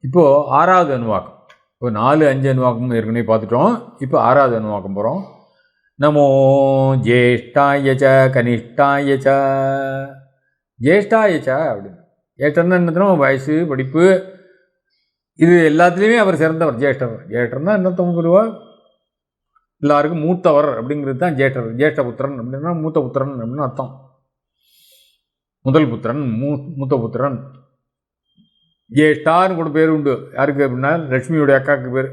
இப்போது ஆறாவது அணுவாக்கம். இப்போ நாலு அஞ்சு அணுவாக்கம் ஏற்கனவே பார்த்துட்டோம். இப்போ ஆறாவது அணுவாக்கம் போகிறோம் நமோ ஜேஷ்டாய ச கனிஷ்டாய ச. ஜேஷ்டாய ச அப்படின்னு. ஜேஷ்டர்னா என்னதுன்னா வயசு படிப்பு. இது எல்லாத்துலேயுமே அவர் சிறந்தவர் ஜேஷ்டர். ஜேஷ்டர்னா என்ன சொல்லுவா? எல்லாருக்கும் மூத்தவர் அப்படிங்கிறது தான் ஜேஷ்டர். ஜேஷ்ட புத்திரன் அப்படின்னா மூத்த புத்திரன் அப்படின்னு அர்த்தம். முதல் புத்திரன் மூ மூத்த புத்திரன். ஜேஷ்டான்னு கூட பேர் உண்டு. யாருக்கு அப்படின்னா லட்சுமியோடைய அக்காவுக்கு பேர்.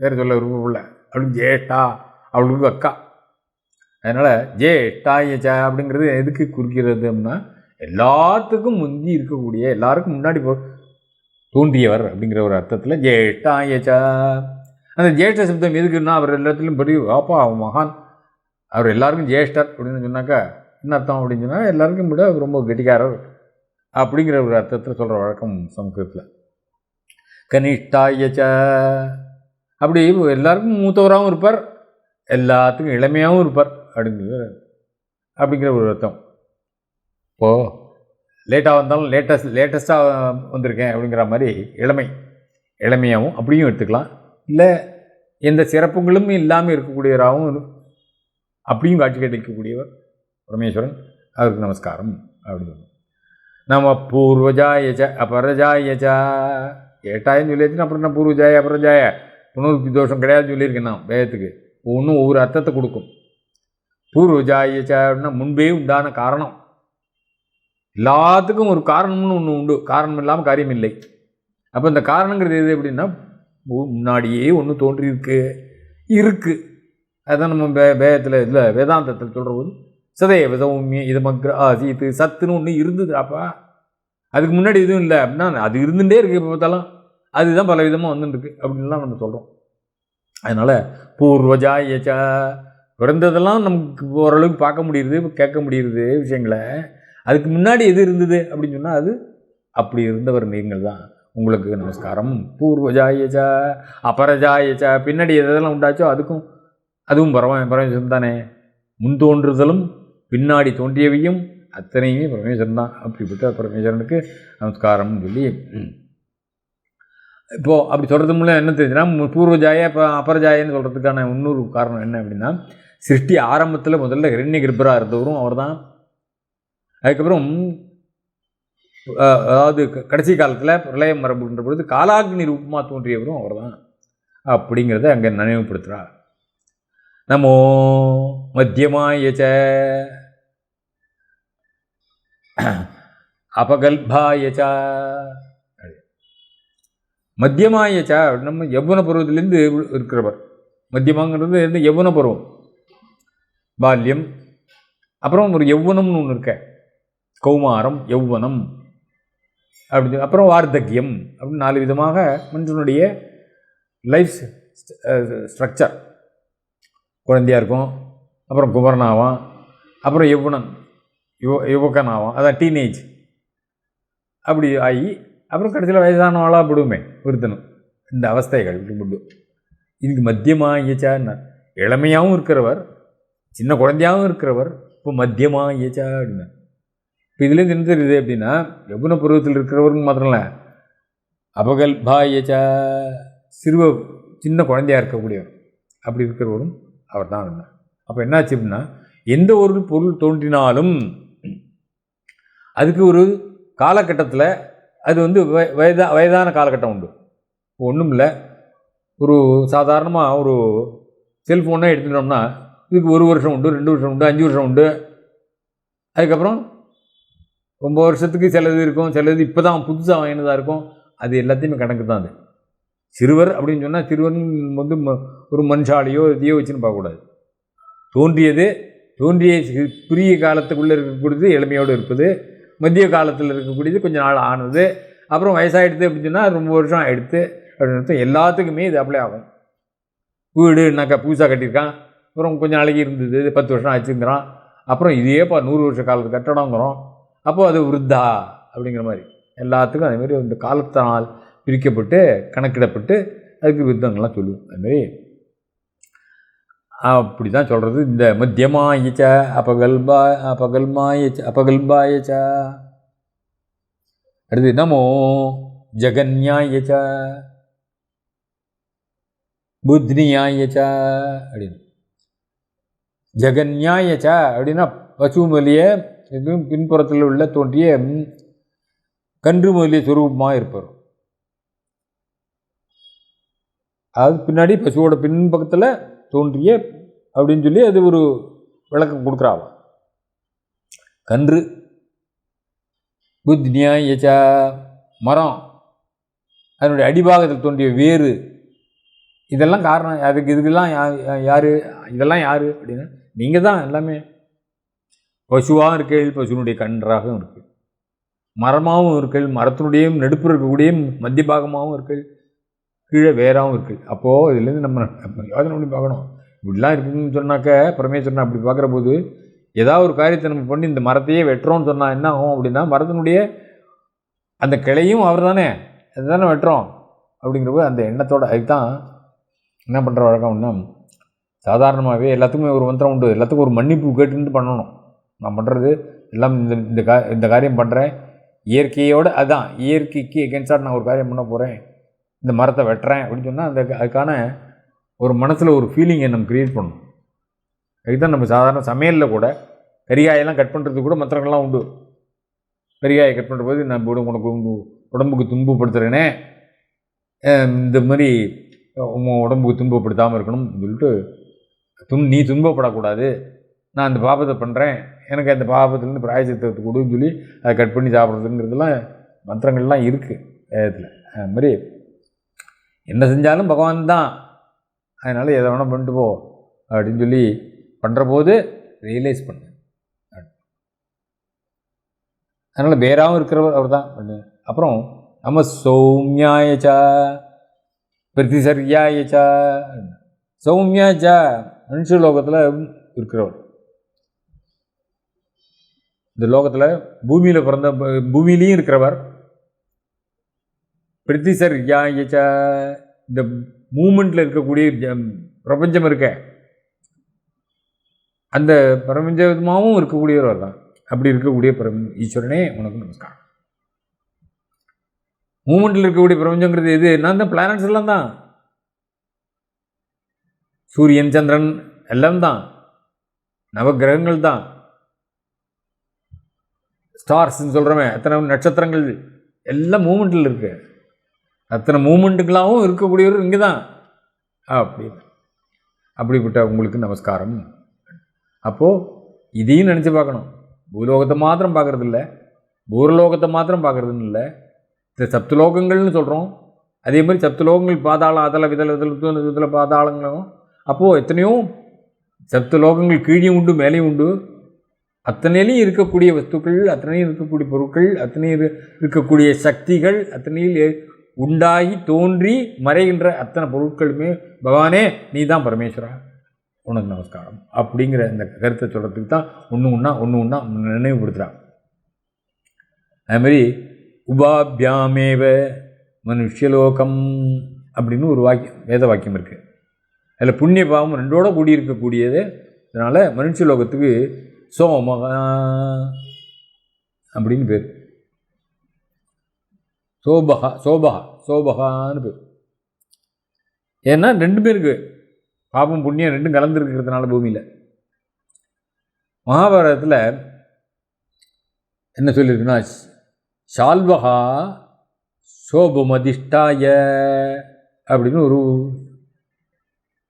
பேர் சொல்ல விருப்பமில்ல அப்படின்னு ஜேஷ்டா அவளுக்கு அக்கா. அதனால் ஜேஷ்டா அப்படிங்கிறது எதுக்கு குறிக்கிறது அப்படின்னா எல்லாத்துக்கும் முந்தி இருக்கக்கூடிய எல்லாருக்கும் முன்னாடி போ தோன்றியவர் அப்படிங்கிற ஒரு அர்த்தத்தில் ஜேஷ்டா ஏச்சா அந்த ஜேஷ்ட சப்தம் எதுக்குன்னா அவர் எல்லாத்துலேயும் பெரிய வாப்பா அவன் மகான். அவர் எல்லாருக்கும் ஜேஷ்டர் அப்படின்னு சொன்னாக்கா என்ன அர்த்தம் அப்படின்னு சொன்னால் எல்லாருக்கும் விட அவர் ரொம்ப கெட்டிக்காரர். அப்படிங்கிற ஒரு அர்த்தத்தில் சொல்கிற வழக்கம் சமஸ்கிருதத்தில் கனிஷ்டாயச்ச அப்படி எல்லாருக்கும் மூத்தவராகவும் இருப்பார். எல்லாத்துக்கும் இளமையாகவும் இருப்பார் அப்படிங்கிற அப்படிங்கிற ஒரு அர்த்தம். இப்போது லேட்டாக வந்தாலும் லேட்டஸ்ட் லேட்டஸ்ட்டாக வந்திருக்கேன் அப்படிங்கிற மாதிரி இளமை இளமையாகவும் அப்படியும் எடுத்துக்கலாம். இல்லை எந்த சிறப்புகளும் இல்லாமல் இருக்கக்கூடியவராகவும் அப்படியும் காட்சி கிடைக்கக்கூடியவர் பரமேஸ்வரன். அவருக்கு நமஸ்காரம். அப்படின்னு நம்ம பூர்வஜாயச்ச அபரஜாயச்ச ஏட்டாயின்னு சொல்லியாச்சுன்னா அப்புறம் என்ன பூர்வஜாய அபரஜாய? புனருத்தி தோஷம் கிடையாதுன்னு சொல்லியிருக்கேன் நான் வேதத்துக்கு. ஒன்றும் ஒவ்வொரு அர்த்தத்தை கொடுக்கும். பூர்வஜாயச்ச அப்படின்னா முன்பே உண்டான காரணம். எல்லாத்துக்கும் ஒரு காரணம்னு ஒன்று உண்டு. காரணம் இல்லாமல் காரியம் இல்லை. அப்போ இந்த காரணங்கிறது எது எப்படின்னா முன்னாடியே ஒன்று தோன்றியிருக்கு. இருக்குது அதுதான் நம்ம வே வேதத்தில் இதில் வேதாந்தத்தில் சொல்கிற போது சதய விதவுமே இது மக்ர ஆசீத்து சத்துன்னு ஒன்று இருந்தது. அப்பா அதுக்கு முன்னாடி எதுவும் இல்லை அப்படின்னா அது இருந்துகிட்டே இருக்குது இப்போ பார்த்தாலும். அதுதான் பல விதமாக வந்துருக்கு அப்படின்லாம் நம்ம சொல்கிறோம் அதனால் பூர்வஜாயச்சா பிறந்ததெல்லாம் நமக்கு ஓரளவுக்கு பார்க்க முடியுது கேட்க முடியுது விஷயங்களை. அதுக்கு முன்னாடி எது இருந்தது அப்படின்னு சொன்னால் அது அப்படி இருந்தவர் நீங்கள் தான். உங்களுக்கு நமஸ்காரம். பூர்வஜாயச்சா அபரஜாயச்சா பின்னாடி எதெல்லாம் உண்டாச்சோ அதுக்கும் அதுவும் பரம பரமேஸ்வரன் தானே. முன் தோன்றுதலும் பின்னாடி தோன்றியவையும் அத்தனையுமே பரமேஸ்வரன் தான். அப்படிப்பட்ட பரமேஸ்வரனுக்கு நமஸ்காரம்னு சொல்லி. இப்போது அப்படி சொல்கிறது மூலம் என்ன தெரிஞ்சுன்னா பூர்வஜாய இப்போ அபரஜாயன்னு சொல்கிறதுக்கான இன்னொரு காரணம் என்ன அப்படின்னா சிருஷ்டி ஆரம்பத்தில் முதல்ல இரண்ய கிருப்பராக இருந்தவரும் அவர் தான் அதுக்கப்புறம் அதாவது கடைசி காலத்தில் பிரளயம் மரபுன்ற பொழுது காலாக்னி ரூபமாக தோன்றியவரும் அவர் தான் அப்படிங்கிறத அங்கே நினைவுபடுத்துகிறார் நமோ மத்தியமாயச்ச அபகல்பாயச்சா. மத்தியமாயச்சா நம்ம யவுன பருவத்திலேருந்து இருக்கிறவர். மத்தியமாங்கிறது வந்து யவுன பருவம். பால்யம். அப்புறம் ஒரு யௌவனம்னு ஒன்று இருக்க. கௌமாரம் யௌவனம். அப்படி அப்புறம் வார்த்தக்கியம். அப்படின்னு நாலு விதமாக மனுஷனுடைய லைஃப் ஸ்ட்ரக்சர். குழந்தையாக இருக்கும் அப்புறம் குமரனாவான் அப்புறம் யவுனன் யுவ யுவக்கனாவான் அதான் டீனேஜ். அப்படி ஆகி அப்புறம் கடைசியில் வயதானவாளாக விடுமே ஒருத்தனும் இந்த அவஸ்தைகள் இப்படி இதுக்கு மத்தியமாக மத்தியமாகியச்சான்னு இளமையாகவும் இருக்கிறவர் சின்ன குழந்தையாகவும் இருக்கிறவர் இப்போ மத்தியமாகியச்சா அப்படின்னா இப்போ இதுலேருந்து என்ன தெரியுது அப்படின்னா யகுன பருவத்தில் இருக்கிறவருங்க மாத்திரம் இல்லை அபகல் பாயச்சா சிறுவ சின்ன குழந்தையாக இருக்கக்கூடியவர். அப்படி இருக்கிறவரும் அவர் தான் என்ன? அப்போ என்னாச்சு அப்படின்னா எந்த ஒரு பொருள் தோன்றினாலும் அதுக்கு ஒரு காலகட்டத்தில் அது வந்து வய வயதா வயதான காலகட்டம் உண்டு. ஒன்றும் இல்லை ஒரு சாதாரணமாக ஒரு செல்ஃபோனே எடுத்துட்டோம்னா இதுக்கு ஒரு வருஷம் உண்டு ரெண்டு வருஷம் உண்டு அஞ்சு வருஷம் உண்டு. அதுக்கப்புறம் ரொம்ப வருஷத்துக்கு சிலது இருக்கும் சிலது இப்போ தான் புதுசாக வாங்கினதாக இருக்கும். அது எல்லாத்தையுமே கணக்கு தான் அது. சிறுவர் அப்படின்னு சொன்னால் சிறுவன் வந்து ஒரு மனுஷாலையோ இதையோ வச்சுன்னு பார்க்கக்கூடாது தோன்றியது தோன்றிய புரிய காலத்துக்குள்ளே இருக்கக்கூடியது இளமையோடு இருப்பது. மத்திய காலத்தில் இருக்கக்கூடியது கொஞ்சம் நாள் ஆனது. அப்புறம் வயசாகிடுது அப்படின்னு சொன்னால் ரொம்ப வருஷம் ஆகிடுது அப்படின்னு எல்லாத்துக்குமே இது அப்ளை ஆகும். வீடுனாக்கா புதுசாக கட்டியிருக்கான். அப்புறம் கொஞ்சம் நாளைக்கு இருந்தது பத்து வருஷம் ஆச்சுங்கிறான் அப்புறம் இதேப்பா நூறு வருஷ காலத்து கட்டடங்கிறோம். அப்போது அது விருத்தா? அப்படிங்கிற மாதிரி. எல்லாத்துக்கும் அதுமாரி இந்த காலத்தினால் பிரிக்கப்பட்டு கணக்கிடப்பட்டு அதுக்கு விருத்தங்கள்லாம் சொல்லுவோம். அதுமாரி அப்படி தான் சொல்கிறது இந்த மத்தியமாயிச்ச அபகல்பா அபகல்மாயிச்ச அபகல்பாயச்ச. அடுத்து நமோ ஜெகன்யாயச்ச. புத்னியாயச்ச அப்படின்னு. ஜெகன்யாயச்ச அப்படின்னா பசு மொழியை பின்புறத்தில் உள்ள தோன்றிய கன்று முதலிய சுரூபமாக இருப்பார் அது பின்னாடி பசுவோட பின்பக்கத்தில் தோன்றிய அப்படின்னு சொல்லி அது ஒரு விளக்கம் கொடுக்குறாங்க கன்று. புத்னியாயச்ச மரம். அதனுடைய அடிபாகத்தில் தோன்றிய வேறு. இதெல்லாம் காரணம் அதுக்கு இதுக்கெல்லாம் யார்? இதெல்லாம் யார்? அப்படின்னா. நீங்கள் தான் எல்லாமே. பசுவாகவும் இருக்கேள் பசுனுடைய கன்றாகவும் இருக்கு. மரமாகவும் இருக்கீள் மரத்தினுடையும் நடுப்பு இருக்கக்கூடிய மத்திய பாகமாகவும் இருக்கீள் கீழே வேறாகவும் இருக்குது அப்போது இதுலேருந்து நம்ம யோசனை பண்ணி பார்க்கணும். இப்படிலாம் இருக்குதுன்னு சொன்னாக்க பரமேஸ்வரன் அப்படி பார்க்குற போது ஏதாவது ஒரு காரியத்தை நம்ம பண்ணி இந்த மரத்தையே வெட்டுறோம்னு சொன்னால் என்ன ஆகும் அப்படின்னா மரத்தினுடைய அந்த கிளையும் அவர் தானே அதுதானே வெட்டுறோம். அப்படிங்கிறபோது அந்த எண்ணத்தோட அதுதான் என்ன பண்ணுற வழக்கம்னா சாதாரணமாகவே எல்லாத்துக்குமே ஒரு மந்திரம் உண்டு. எல்லாத்துக்கும் ஒரு மன்னிப்பு கேட்டுட்டு பண்ணணும். நான் பண்ணுறது எல்லாம் இந்த இந்த கா இந்த காரியம் பண்ணுறேன் இயற்கையோடு அதான் இயற்கைக்கு எகென்ஸ்டாக நான் ஒரு காரியம் பண்ண போகிறேன் இந்த மரத்தை வெட்டுறேன் அப்படின்னு சொன்னால் அந்த அதுக்கான ஒரு மனசில் ஒரு ஃபீலிங்கை நம்ம க்ரியேட் பண்ணணும். அதுதான் நம்ம சாதாரண சமையலில் கூட பெரியாயெல்லாம் கட் பண்ணுறதுக்கு கூட மற்றவங்களாம் உண்டு. பெரியாயை கட் பண்ணுற போது நான் உடம்பு உனக்கு உங்க- உடம்புக்கு துன்பப்படுத்துகிறேனே இந்த மாதிரி உன் உடம்புக்கு துன்பப்படுத்தாமல் இருக்கணும் சொல்லிட்டு துன் நீ துன்பப்படக்கூடாது. நான் அந்த பாபத்தை பண்ணுறேன் எனக்கு அந்த பாபத்துலேருந்து பிராயசித்தத்தை கொடுன்னு சொல்லி அதை கட் பண்ணி சாப்பிட்றதுங்கிறதுலாம் மந்திரங்கள்லாம் இருக்குது வேதத்தில். அது மாதிரி என்ன செஞ்சாலும் பகவான் தான். அதனால் எதை வேணால் பண்ணிட்டு போ அப்படின்னு சொல்லி பண்ணுற போது ரியலைஸ் பண்ணு. அதனால் வேறாகவும் இருக்கிறவர் அவர் தான் பண்ணு அப்புறம் நம்ம சௌமியாயச்சா பிரதிசர்யாயச்சா சௌமியாச்சா மனுஷ லோகத்தில் இருக்கிறவர். இந்த லோகத்தில் பூமியில் பிறந்த பூமியிலையும் இருக்கிறவர். பிரதிசர்யாயச்சா இந்த மூமெண்ட்டில் இருக்கக்கூடிய பிரபஞ்சம் இருக்க. அந்த பிரபஞ்சமாகவும் இருக்கக்கூடியவர் தான் அப்படி இருக்கக்கூடிய பரம் ஈஸ்வரனே உனக்கு நமஸ்காரம். மூமெண்ட்டில் இருக்கக்கூடிய பிரபஞ்சங்கிறது எது? நான் தான் பிளானட்ஸ் எல்லாம் தான். சூரியன் சந்திரன் எல்லாம் தான். நவகிரகங்கள் தான். ஸ்டார்ஸ்ன்னு சொல்கிறோமே அத்தனை நட்சத்திரங்கள் எல்லாம் மூமெண்ட்டில் இருக்குது அத்தனை மூமெண்ட்டுகளாகவும் இருக்கக்கூடியவர் இங்கே தான் அப்படி அப்படிப்பட்ட உங்களுக்கு நமஸ்காரம். அப்போது இதையும் நினச்சி பார்க்கணும். பூலோகத்தை மாத்திரம் பார்க்குறது இல்லை பூரலோகத்தை மாத்திரம் பார்க்கறதுன்னு இல்லை. இந்த சப்தலோகங்கள்னு சொல்கிறோம் அதே மாதிரி சப்தலோகங்கள் பாதாளம் அதல விதல விதல விதல பாதாளங்களும். அப்போது எத்தனையோ சப்தலோகங்கள் கீழே உண்டு மேலேயும் உண்டு. அத்தனையிலையும் இருக்கக்கூடிய வஸ்துக்கள் அத்தனையும் இருக்கக்கூடிய பொருட்கள் அத்தனையும் இருக்கக்கூடிய சக்திகள் அத்தனையில் உண்டாகி தோன்றி மறைகின்ற அத்தனை பொருட்களுமே பகவானே நீ தான் பரமேஸ்வரா. உனக்கு நமஸ்காரம். அப்படிங்கிற இந்த கருத்தை சொல்கிறதுக்கு தான் ஒன்று ஒன்றா ஒன்று ஒன்றா நினைவுபடுத்துகிறான் அதுமாதிரி உபாபியாமேவ மனுஷ்யலோகம் அப்படின்னு ஒரு வாக்கியம் வேத வாக்கியம் இருக்குது அதில் புண்ணிய பாவம் ரெண்டோட கூடி இருக்கக்கூடியது. அதனால் மனுஷலோகத்துக்கு சோமகா அப்படின்னு பேர். சோபகா சோபகா சோபகான்னு பேர். ஏன்னா ரெண்டு பேருக்கு பாபம் புண்ணியம் ரெண்டும் கலந்துருக்கிறதுனால பூமியில். மகாபாரதத்தில் என்ன சொல்லியிருக்குன்னா சால்வகா சோபமதிஷ்டாய அப்படின்னு ஒரு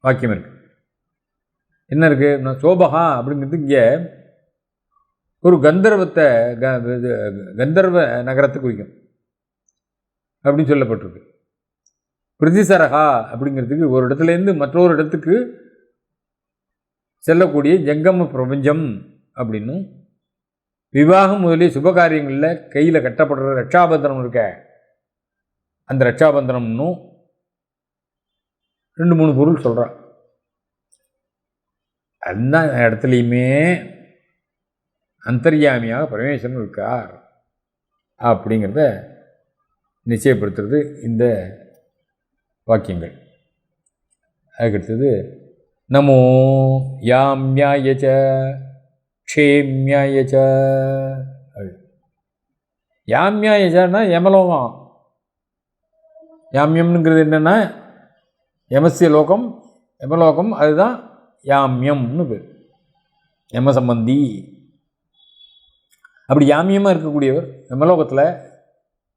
வாக்கியம் இருக்கு. என்ன இருக்குது நான் சோபகா அப்படிங்கிறது இங்கே ஒரு கந்தர்வத்தை க இது கந்தர்வ நகரத்தை குறிக்கும். அப்படின்னு சொல்லப்பட்டிருக்கு. பிரதிசரகா அப்படிங்கிறதுக்கு ஒரு இடத்துலேருந்து மற்றொரு இடத்துக்கு செல்லக்கூடிய ஜங்கம பிரபஞ்சம் அப்படின்னும் விவாகம் முதலிய சுபகாரியங்களில் கையில் கட்டப்படுற ரட்சாபந்தனம் இருக்க. அந்த ரட்சாபந்தனம்னும் ரெண்டு மூணு பொருள் சொல்கிறான் அந்த இடத்துலையுமே அந்தர்யாமியாக பரமேஸ்வரன் இருக்கார் அப்படிங்கிறத நிச்சயப்படுத்துறது இந்த வாக்கியங்கள். அதுக்கடுத்தது நமோ யாம்யாயச்ச க்ஷேம்யாயச்ச அது. யமலோகம். யாமியம்ங்கிறது என்னென்னா யமசிய லோகம் யமலோகம் அதுதான் யாமியம்னு பேர். யம சம்பந்தி. அப்படி யாமியமாக இருக்கக்கூடியவர் யமலோகத்தில்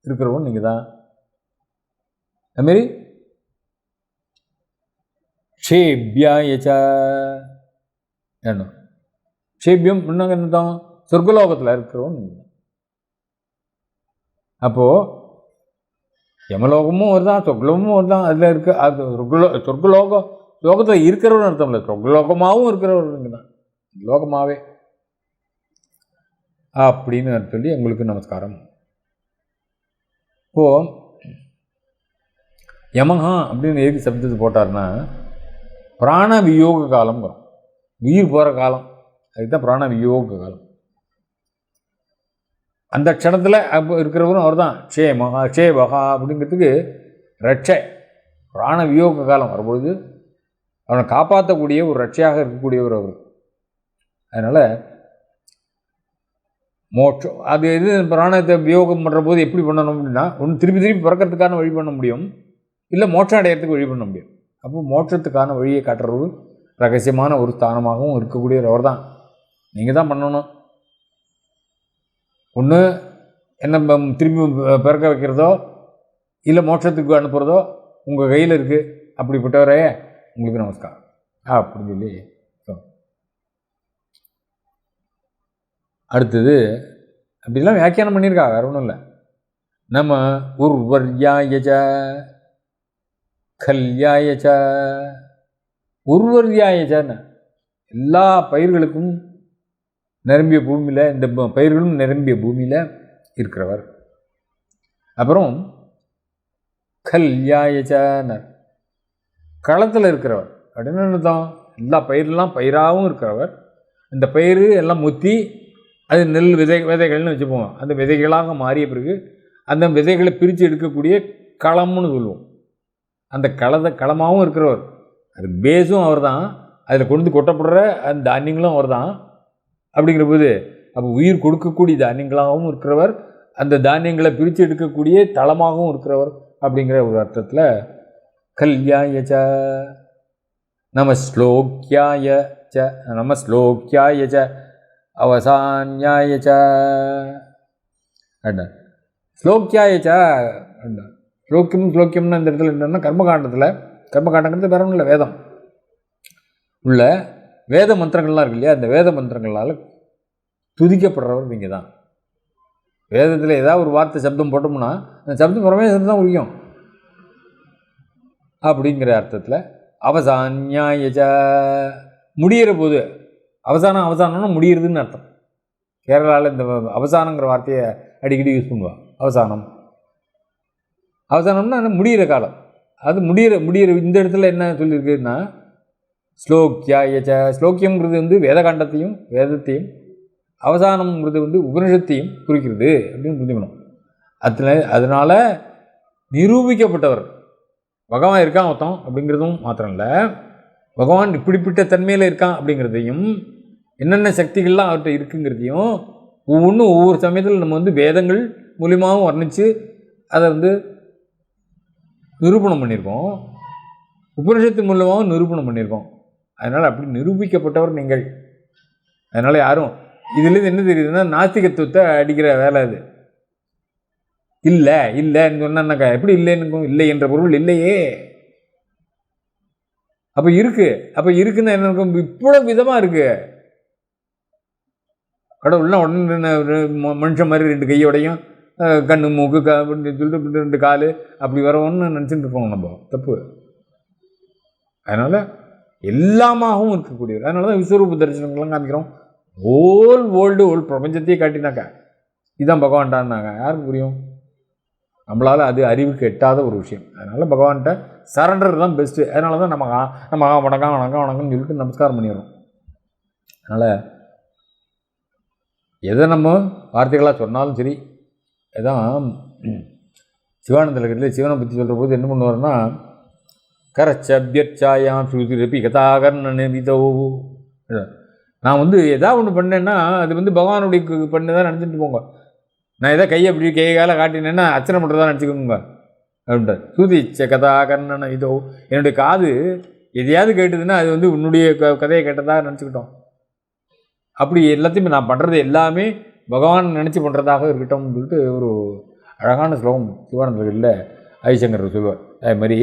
இருக்கிறவன் நீங்கள் தான். அதுமாரி க்ஷேபியாயச்ச என்ன க்ஷேபியம் இன்னும் என்னதான் சொர்க்கலோகத்தில் இருக்கிறவன் நீங்கள் தான். அப்போது யமலோகமும் வருதான் சொர்க்கலோகமும் வருதான் அதில் இருக்க அது சொர்க்கலோ சொர்க்கலோகம் லோகத்தில் இருக்கிறவன் அர்த்தம் இல்லை. சொர்க்கலோகமாகவும் இருக்கிறவர் நீங்கள் தான். லோகமாகவே அப்படின்னு சொல்லி உங்களுக்கு நமஸ்காரம். இப்போது யமஹா அப்படின்னு எதுக்கு சப்தத்தை போட்டார்னா பிராண வியோக காலம் வரும். உயிர் போகிற காலம். அதுக்கு தான் பிராண வியோக காலம். அந்த க்ஷணத்தில் அப்போ இருக்கிறவரும் அவர் தான் ச்சே மகா சே மகா அப்படிங்கிறதுக்கு ரட்சை பிராண வியோக காலம் வரும்பொழுது அவனை காப்பாற்றக்கூடிய ஒரு ரட்சையாக இருக்கக்கூடியவர் அவர். அதனால் மோட்சம் அது இது பிராணத்தை வியோகம் பண்ணுற போது எப்படி பண்ணணும் அப்படின்னா ஒன்று திருப்பி திருப்பி பிறக்கிறதுக்கான வழி பண்ண முடியும். இல்லை மோட்சம் அடையிறதுக்கு வழி பண்ண முடியும். அப்போ மோட்சத்துக்கான வழியை காட்டுறது ரகசியமான ஒரு ஸ்தானமாகவும் இருக்கக்கூடியவர் அவர் தான் நீங்கள் தான் பண்ணணும். ஒன்று என்ன திரும்பி பிறக்க வைக்கிறதோ இல்லை மோட்சத்துக்கு அனுப்புகிறதோ உங்கள் கையில் இருக்குது அப்படிப்பட்டவரே உங்களுக்கு நமஸ்காரம். அப்படின்னு சொல்லி அடுத்தது அப்படிலாம் வியாக்கியானம் பண்ணியிருக்கா வேற ஒன்றும் இல்லை. நம்ம உர்வர்யாயஜ கல்யாயஜ உர்வர்யாயஜன்னு எல்லா பயிர்களுக்கும் நிரம்பிய பூமியில் இந்த ப- பயிர்களும் நிரம்பிய பூமியில் இருக்கிறவர். அப்புறம் கல்யாயச்சனர் களத்தில் இருக்கிறவர். அப்படின்னு அர்த்தம் எல்லா பயிரெல்லாம் பயிராகவும் இருக்கிறவர். இந்த பயிர் எல்லாம் முத்தி அது நெல் விதை விதைகள்னு வச்சுப்போம். அந்த விதைகளாக மாறிய பிறகு அந்த விதைகளை பிரித்து எடுக்கக்கூடிய களம்னு சொல்லுவோம். அந்த களத்தை களமாகவும் இருக்கிறவர். அது பேஸும் அவர் தான் அதில் கொண்டு வந்து கொட்டப்படுற அந்த தானியங்களும் அவர் தான் அப்படிங்கிற போது அப்போ உயிர் கொடுக்கக்கூடிய தானியங்களாகவும் இருக்கிறவர் அந்த தானியங்களை பிரித்து எடுக்கக்கூடிய தளமாகவும் இருக்கிறவர் அப்படிங்கிற ஒரு அர்த்தத்தில் கல்யாயச்ச நம ஸ்லோக்கியாய ச நம ஸ்லோக்கியாய ச அவசான்யாய ச. அண்ணா. ஸ்லோக்கியாய ச. அண்ணா. ஸ்லோக்கியம் ஸ்லோக்கியம்னு இந்த இடத்துல என்னன்னா கர்மகாண்டத்தில் கர்மகாண்டங்கிறது வேற ஒன்றும் இல்லை வேதம். உள்ள வேத மந்திரங்கள்லாம் இருக்கு இல்லையா அந்த வேத மந்திரங்களால் துதிக்கப்படுறவர் நீங்கள் தான் வேதத்தில் ஏதாவது ஒரு வார்த்தை சப்தம் போட்டோம்னா அந்த சப்தம் பரமேஸ்வரன் தான் உரியும் அப்படிங்கிற அர்த்தத்தில் அவசான்யாயஜ முடியிற போது அவசானம் அவசானம்னா முடியிறதுன்னு அர்த்தம். கேரளாவில் இந்த அவசானங்கிற வார்த்தையை அடிக்கடி யூஸ் பண்ணுவாள் அவசானம். அவசானம்னா முடிகிற முடியிற காலம். அது முடியிற முடியிற இந்த இடத்துல என்ன சொல்லியிருக்குன்னா ஸ்லோக்கியாயச்ச ஸ்லோக்கியம்ங்கிறது வந்து வேதகாண்டத்தையும் வேதத்தையும் அவசானம்ங்கிறது வந்து உபனிஷத்தையும் குறிக்கிறது அப்படின்னு புரிஞ்சுக்கணும். அதில் அதனால் நிரூபிக்கப்பட்டவர். பகவான் இருக்கான் ஒருத்தன் அப்படிங்கிறதும் மாத்திரம் இல்லை. பகவான் இப்படிப்பட்ட தன்மையில் இருக்கான் அப்படிங்கிறதையும் என்னென்ன சக்திகள்லாம் அவர்கிட்ட இருக்குங்கிறதையும் ஒவ்வொன்றும் ஒவ்வொரு சமயத்தில் நம்ம வந்து வேதங்கள் மூலியமாகவும் வர்ணித்து அதை வந்து நிரூபணம் பண்ணியிருக்கோம். உபனிஷத்து மூலமாகவும் நிரூபணம் பண்ணியிருக்கோம். அதனால் அப்படி நிரூபிக்கப்பட்டவர் நீங்கள். அதனால் யாரும் இதுலேருந்து என்ன தெரியுதுன்னா நாத்திகத்துவத்தை அடிக்கிற வேலை அது. இல்லை இல்லைன்னு சொன்னாக்கா எப்படி இல்லைன்னு இல்லை என்ற பொருள் இல்லையே. அப்போ இருக்குது அப்போ இருக்குன்னா என்ன இருக்கும்? இவ்வளோ விதமாக இருக்குது கடவுள்னா உடனே ம- மனுஷன் மாதிரி ரெண்டு கையோடையும் கண்ணு மூக்கு க அப்படின்னு சொல்லிட்டு ரெண்டு கால் அப்படி வரவோன்னு நினச்சிட்டு இருக்கோம் நம்ம. தப்பு. அதனால் எல்லாமாகவும் இருக்கக்கூடியவர். அதனால தான் விஸ்வரூப தரிசனங்கள்லாம் காமிக்கிறோம். ஓல் வேர்ல்டு ஓல் பிரபஞ்சத்தையே காட்டினாக்கா இதுதான் பகவான்டான்னாங்க. யாருக்கு புரியும்? நம்மளால் அது அறிவுக்கு எட்டாத ஒரு விஷயம். அதனால் பகவான்கிட்ட சரண்டர் தான் பெஸ்ட்டு அதனால தான் நம்ம நம்ம வணக்கம் வணக்கம் வணக்கம்னு சொல்லிட்டு நமஸ்காரம் பண்ணிடுறோம். அதனால் எதை நம்ம வார்த்தைகளாக சொன்னாலும் சரி இதான் சிவானந்த லகத்தில் சிவனை பற்றி சொல்கிற போது என்ன பண்ணுவார்னா கரச்சபியச்சாயாம் ஸ்ருதிரப்பி கதாகர்ண விதோ நான் வந்து எதாவது ஒன்று பண்ணேன்னா அது வந்து பகவானுடைய பண்ணு தான் நினச்சிட்டு போங்க. நான் எதாவது கையை அப்படி கை காலை காட்டினேன்னா அர்ச்சனை பண்ணுறதா நினச்சிக்கோங்க அப்படின்ட்டு சுதிச்ச கதா கர்ணன இதோ என்னுடைய காது எதையாவது கேட்டதுன்னா அது வந்து உன்னுடைய க கதையை கேட்டதாக நினச்சிக்கிட்டோம். அப்படி எல்லாத்தையுமே நான் பண்ணுறது எல்லாமே பகவான் நினச்சி பண்ணுறதாக இருக்கட்டும்னு சொல்லிட்டு ஒரு அழகான ஸ்லோகம் சிவானந்தர்களில் ஆதிசங்கர் சொல்லுவார் அதே மாதிரி